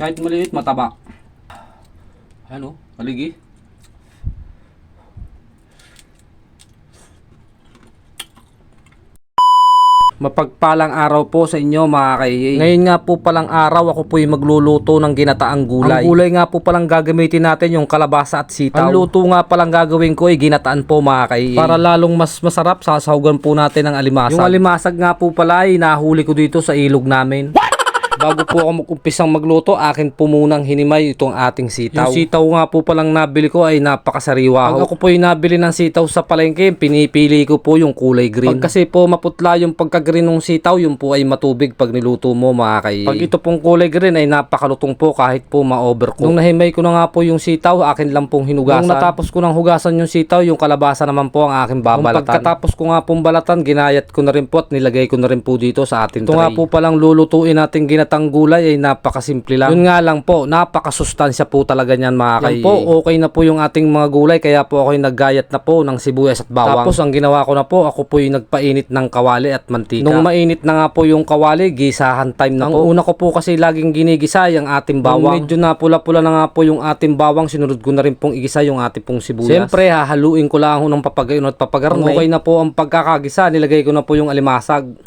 Kahit maliit, mataba. Ano? Haligi? Mapagpalang araw po sa inyo mga kaihi. Ngayon nga po palang araw ako po'y magluluto ng ginataang gulay. Ang gulay nga po palang gagamitin natin yung kalabasa at sitaw. Ang luto nga palang gagawin ko ay ginataan po mga kaihi. Para lalong mas masarap, sasahugan po natin ng alimasag. Yung alimasag nga po pala ay nahuli ko dito sa ilog namin. Bago po ako mag-umpisang magluto, akin po munang hinimay itong ating sitaw. Yung sitaw nga po palang nabili ko ay napakasariwa. Pag ako po yung nabili ng sitaw sa palengke, pinipili ko po yung kulay green. Pag kasi po maputla yung pagka-green ng sitaw, yung po ay matubig pag niluto mo mga kay. Pag ito pong kulay green ay napakalutong po kahit po ma-overcook. Nung nahimay ko na nga po yung sitaw, akin lang pong hinugasan. Nung natapos ko ng hugasan yung sitaw, yung kalabasa naman po ang aking babalatan. Nung pagkatapos ko nga pong balatan, ginayat ko na rin po at nilagay ko na rin po dito sa ating Ito nga po palang lulutuin natin ginatang gulay ay napakasimple lang. Yun nga lang po, napakasustansya po talaga niyan mga kay. Yan po, okay na po yung ating mga gulay kaya po ako yung naggayat na po ng sibuyas at bawang. Tapos ang ginawa ko na po, ako po yung nagpainit ng kawali at mantika. Nung mainit na nga po yung kawali, gisahan time na po. Ang una ko po kasi laging ginigisa yung ating bawang. Nung medyo na pula-pula na nga po yung ating bawang, sinunod ko na rin pong igisa yung ating pong sibuyas. Siyempre, hahaluin ko lang ng papagayon at papagarnay. Okay na po ang pagkakagisa, nilagay ko na po yung alimasag.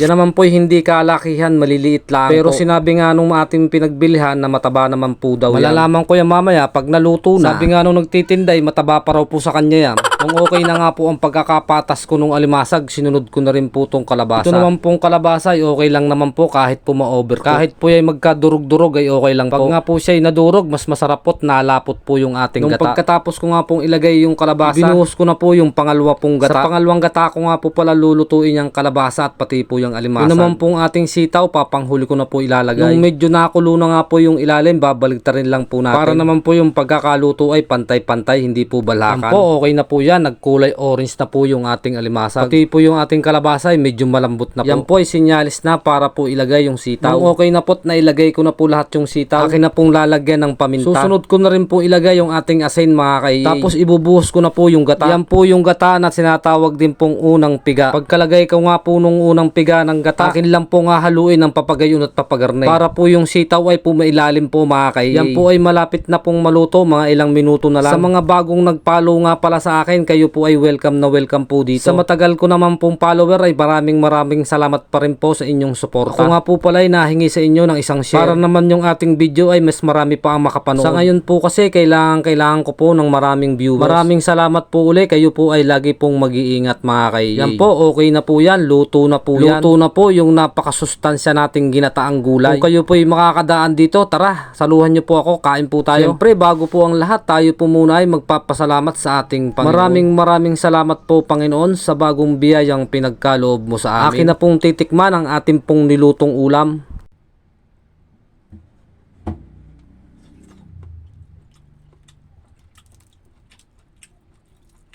Yan naman po hindi kalakihan, maliliit lang Pero po. sinabi nga nung ating pinagbilihan na mataba naman po daw Malalaman ko yan mamaya pag naluto na. Sabi nga nung nagtitinday, mataba pa raw po sa kanya yan. Nung okay na nga po ang pagkakapatas ko nung alimasag, sinunod ko na rin po tong kalabasa. Ito naman pong kalabasa ay okay lang naman po kahit po ma-overcook. Kahit po ay magkadurog-durog ay okay lang po. Pag nga po siya ay nadurog, mas masarap po't nalapot po yung ating Nung gata. pagkatapos ko nga pong ilagay yung kalabasa, binuhos ko na po yung pangalawa pong gata. Sa pangalawang gata ko nga po pala lulutuin yung kalabasa at pati po yung alimasag. Yun naman pong ating sitaw, papanghuli ko na po ilalagay. Nung medyo nakulo na nga po yung ilalim, babaligtarin lang po natin. Para naman po yung pagkakaluto ay pantay-pantay, hindi po balakan. Yan po, okay na po yan. Nagkulay orange na po yung ating alimasag. Pati po yung ating kalabasa ay medyo malambot na po. Yan po ay sinyalis na para po ilagay yung sitaw. Nung okay na po at nailagay ko na po lahat yung sitaw, akin na pong lalagyan ng paminta. Susunod ko na rin po ilagay yung ating asin mga kay. Tapos ibubuhos ko na po yung gata. Yan po yung gata na sinatawag din pong unang piga. Pagkalagay ko nga po nung unang piga ng gata, akin lang po nga haluin ng papagayon at papagarnay. Para po yung sitaw ay pumailalim po mga kay. Yan po ay malapit na pong maluto, mga ilang minuto na lang. Sa mga bagong nagpalo nga pala sa akin, kayo po ay welcome na welcome po dito. Sa matagal ko naman pong follower ay maraming maraming salamat pa rin po sa inyong suporta. Ako nga po pala ay nahingi sa inyo ng isang share. Para naman yung ating video ay mas marami pa ang makapanood. Sa ngayon po kasi kailangan kailangan ko po ng maraming viewers. Maraming salamat po uli. Kayo po ay lagi pong mag-iingat mga kay. Yan po, okay na po yan. Luto na po yan. Luto na po yung napakasustansya nating ginataang gulay. Kung kayo po ay makakadaan dito, tara, saluhan niyo po ako, kain po tayo. Siyempre, bago po ang lahat, tayo po muna ay magpapasalamat sa ating Panginoon. Maraming maraming salamat po Panginoon sa bagong biyayang pinagkaloob mo sa amin. Akin na pong titikman ang ating pong nilutong ulam.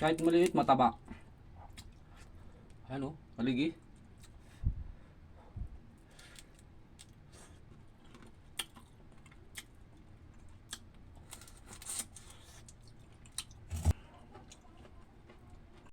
Kahit maliit, mataba. Ano? Haligi?